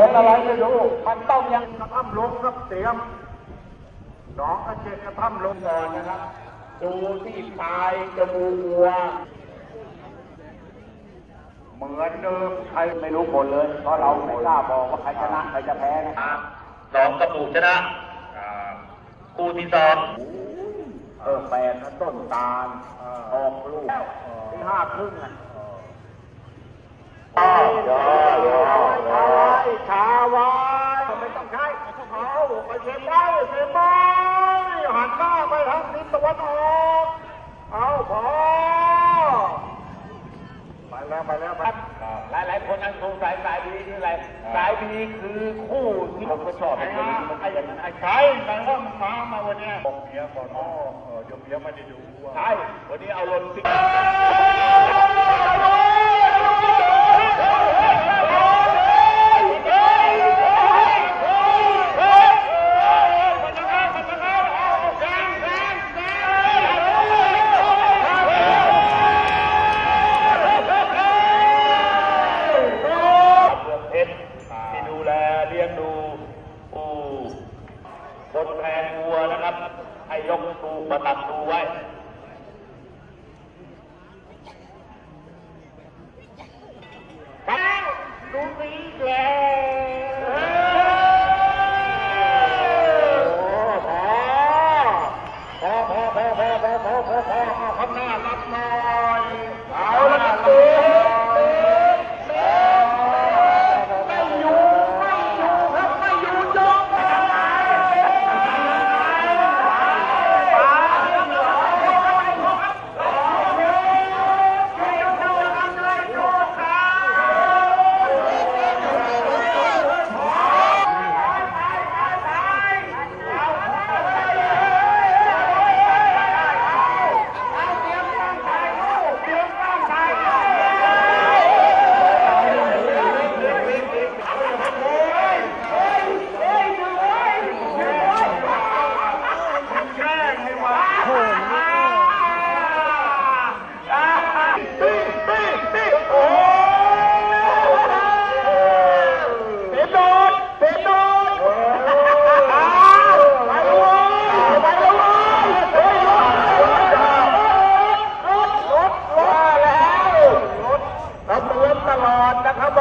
เป็นอะไรไม่รู้มันต้องยังกระทำลงครับเตรียมน้องอาเจกกระทำลงก่อนนะครับ ดูที่ปลายจมูกวัว เหมือนเดิมใครไม่รู้ผลเลย เพราะเราไม่กล้าบอกว่าใครชนะใครจะแพ้นะสองกระปุกชนะคู่ที่สองเออแปดนะต้นตาลออกลูกที่ห้าครึ่งอะยอยอยชาวายไม่ต้องใช้เอาไปเสียบได้เสียบได้หันหน้าไปทางทิศตะวันออกเอาพอไป แล้วไปแล้วครับหลายหลายๆคนนั่งสงสัยสายบีคืออะไรสายบีคือคู่ที่ผมก็ชอบไอ้เป็นคนฮะที่มันไอ้อย่างนั้นไอ้ใช่แต่ว่ามันมามาวันเนี้ยบอกเมียก่อนอ๋อเออเดี๋ยวเมียไม่ได้ดูว่าใช่วันนี้เอาลงสิเยกตูประตัดตูไว้ แล้วดูสีแล้วโอ้พอพอพอพอพอพอพอพอข้างหน้ารับมา Gracias.